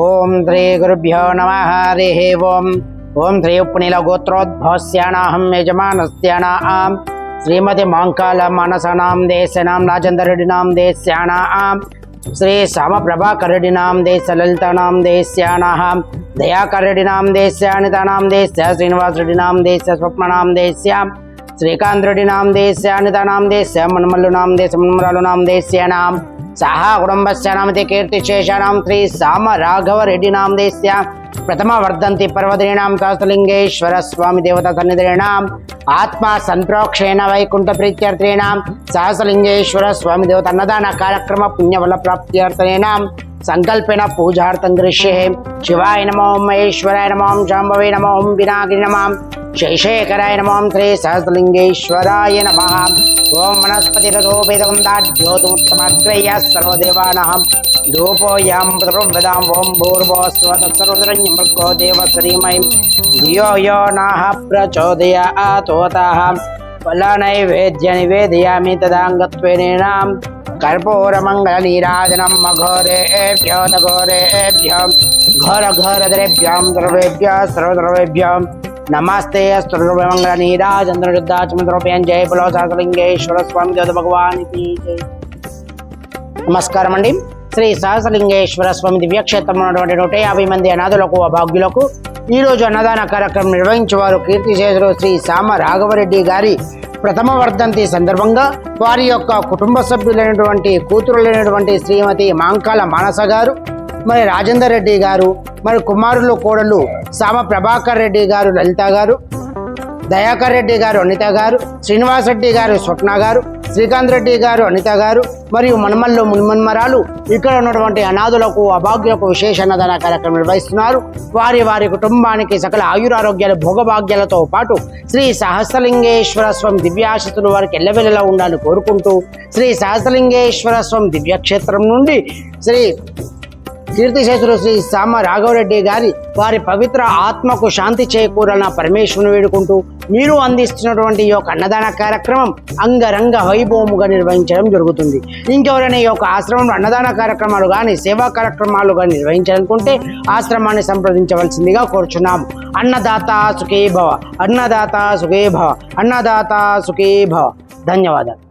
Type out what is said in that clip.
ओम श्री गुरुभ्यो नमः, हरिः ओम। ओम श्री उप्पुनिलगोत्रोद्भवस्याणाहं यजमानस्याणा आम् श्रीमति माङ्कालमानसानां देशनां राजेन्द्ररेड्डिनां देश्याणा आम् श्री श्याम प्रभा करडिनाम देश ललितानाम श्यामप्रभाकरडिनां देशललितानां देश्याणाः दयाकरडिनां देश्यानितानां देश्य श्रीनिवासरेड्डिनां देश्य स्वप्ननां देश्याम् స్వప్ననాం దేశ్యాం శ్రీకాంత్ రెడ్డినాం దేశ్యానితానాం దేశ్య మన్మల్లునాం దేశ మన్మరాలునాం దేశ్యానాం సహా కుటుంబస్య నామతే కీర్తిశేషానాం శ్రీ సామ రాఘవ రెడ్డి నాం దేశ్య ప్రథమ వర్ధంతి పర్వదినాం కాస్తలింగేశ్వర స్వామి దేవత సన్నిధినాం ఆత్మ సంప్రోక్షేణ వైకుంఠ ప్రీత్యర్థినాం సహసలింగేశ్వర స్వామి దేవత అన్నదాన కార్యక్రమ పుణ్యఫల ప్రాప్త్యర్థినాం సంకల్పేన పూజార్థం గృహ్యే శివాయ నమో మహేశ్వరాయ నమో శాంభవే నమో వినాగిరి నమాం శైశేఖరాయ నమోం శ్రీ సహస్రలింగేశ్వరాయ నమ ఓం వనస్పతి రథోపేదం దాఢ్యోతముత్తమగ్రయ సర్వదేవానాం ధూపోయాం ప్రవదాం ఓం భూర్భోస్వతసర్వదరణ్యం భర్గో దేవశ్రీమయం ధియో యో నాహ ప్రచోదయాతోతః ఫలనైవేద్య నివేదయామి తదాంగత్వేనాం కర్పూరమంగళనీరాజనం మఘోరేభ్యో నఘోరేభ్యో ఘోర ఘోరదరేభ్యాం ద్రవేభ్య సర్వద్రవేభ్యాం నమస్తే స్తోత్రమంగళ నీరాజంద్రుద్ధాచమంత్రోపయం జయ బులో సహస్రలింగేశ్వర స్వామి దేవత భగవానికి జై నమస్కారం అండి శ్రీ సహస్రలింగేశ్వర స్వామి దివ్యక్షేత్రంలో ఉన్నటువంటి నూట యాభై మంది అనాథులకు అభాగ్యులకు ఈ రోజు అన్నదాన కార్యక్రమం నిర్వహించేవారు కీర్తిశేషులు శ్రీ సామ రాఘవరెడ్డి గారి ప్రథమ వర్ధంతి సందర్భంగా వారి యొక్క కుటుంబ సభ్యులైనటువంటి కూతురులైనటువంటి శ్రీమతి మాంకాల మానస గారు మరి రాజేందర్ రెడ్డి గారు మరి కుమారులు కోడలు సామ ప్రభాకర్ రెడ్డి గారు లలిత గారు దయాకర్ రెడ్డి గారు అనిత గారు శ్రీనివాస్ రెడ్డి గారు స్వప్న గారు శ్రీకాంత్ రెడ్డి గారు అనిత గారు మరియు మనమల్లో మున్మన్మరాలు ఇక్కడ ఉన్నటువంటి అనాథులకు అభాగ్యులకు విశేష అన్నదాన కార్యక్రమం నిర్వహిస్తున్నారు. వారి వారి కుటుంబానికి సకల ఆయురారోగ్యాలు భోగభాగ్యాలతో పాటు శ్రీ సహస్రలింగేశ్వర స్వామి దివ్యాశతులు వారికి ఎల్లవెల్లలా ఉండాలని కోరుకుంటూ శ్రీ సహస్రలింగేశ్వర స్వామి దివ్యక్షేత్రం నుండి శ్రీ కీర్తిశేషులు శ్రీ సామ రాఘవరెడ్డి గారి వారి పవిత్ర ఆత్మకు శాంతి చేకూరాలన్న పరమేశ్వరుని వేడుకుంటూ మీరు అందిస్తున్నటువంటి ఈ యొక్క అన్నదాన కార్యక్రమం అంగరంగ వైభవముగా నిర్వహించడం జరుగుతుంది. ఇంకెవరైనా ఈ యొక్క ఆశ్రమంలో అన్నదాన కార్యక్రమాలు కానీ సేవా కార్యక్రమాలు కానీ నిర్వహించాలనుకుంటే ఆశ్రమాన్ని సంప్రదించవలసిందిగా కోరుచున్నాము. అన్నదాత సుఖేభవ అన్నదాత సుఖీ భవ అన్నదాత సుఖేభవ ధన్యవాదాలు.